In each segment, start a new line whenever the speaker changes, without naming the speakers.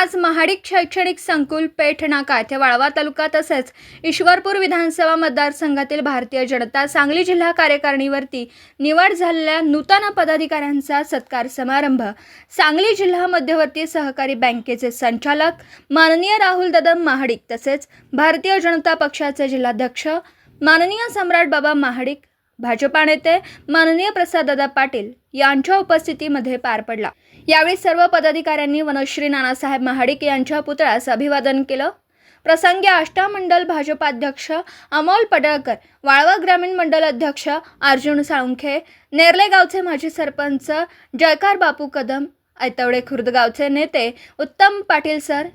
आज महाडिक शैक्षणिक संकुल पेठ नाका येथे वाळवा तालुका तसेच ईश्वरपूर विधानसभा मतदारसंघातील भारतीय जनता सांगली जिल्हा कार्यकारिणीवरती निवड झालेल्या नूतन पदाधिकाऱ्यांचा सत्कार समारंभ. सांगली जिल्हा मध्यवर्ती सहकारी बँकेचे संचालक माननीय राहुल ददम महाडिक तसेच भारतीय जनता पक्षाचे जिल्हाध्यक्ष माननीय सम्राट बाबा महाडिक भाजपा नेते माननीय प्रसाददादा पाटील यांच्या उपस्थितीमध्ये पार पडला. यावेळी सर्व पदाधिकाऱ्यांनी वनश्री नानासाहेब महाडिक यांच्या पुतळ्यास अभिवादन केलं. प्रसंगी आष्टा मंडल भाजपाध्यक्ष अमोल पडळकर वाळवा ग्रामीण मंडल अध्यक्ष अर्जुन साळुंखे नेरले गावचे माजी सरपंच जयकार बापू कदम ऐतवडे खुर्द गावचे नेते उत्तम पाटील सर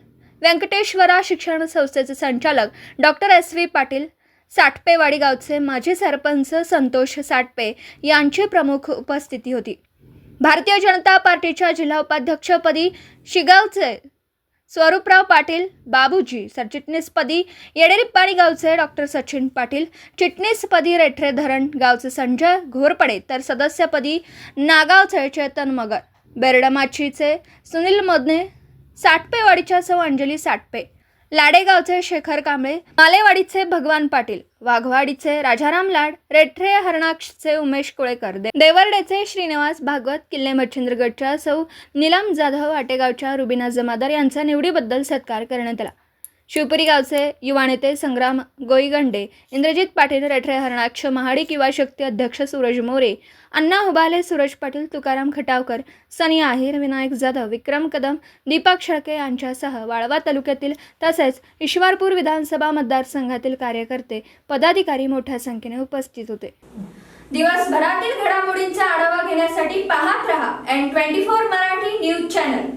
व्यंकटेश्वरा शिक्षण संस्थेचे संचालक doctor S V Patil Sathpewadi गावचे माजी सरपंच संतोष साठपे यांची प्रमुख उपस्थिती होती. भारतीय जनता पार्टीच्या जिल्हा उपाध्यक्षपदी शिगावचे स्वरूपराव पाटील बाबूजी सरचिटणीसपदी येडेरिप्पाणी गावचे डॉक्टर सचिन पाटील चिटणीसपदी रेठरे धरण गावचे संजय घोरपडे तर सदस्यपदी नागावचे चेतन मगर बेरडमाचीचे सुनील मदने साठपेवाडीच्या सौ अंजली साठपे लाडेगावचे शेखर कांबळे मालेवाडीचे भगवान पाटील वाघवाडीचे राजाराम लाड रेठरे हरणाक्षचे उमेश कोळेकर देवर्डेचे श्रीनिवास भागवत किल्ले मच्छिंद्रगडच्या सौ नीलम जाधव आटेगावच्या रुबिना जमादार यांचा निवडीबद्दल सत्कार करण्यात आला. शिवपुरी गावचे युवा नेते संग्राम गोईगंडे इंद्रजित पाटील रेठरे हरणाक्ष महाडिक युवा शक्ती अध्यक्ष सूरज मोरे अण्णा हुबाले सूरज पाटील तुकाराम खटावकर सनी आहिर विनायक जाधव विक्रम कदम दीपक शेळके यांच्यासह वाळवा तालुक्यातील तसेच ईश्वरपूर विधानसभा मतदारसंघातील कार्यकर्ते पदाधिकारी मोठ्या संख्येने उपस्थित होते. दिवसभरातील घडामोडींचा आढावा घेण्यासाठी पाहत रहा N twenty four Marathi news channel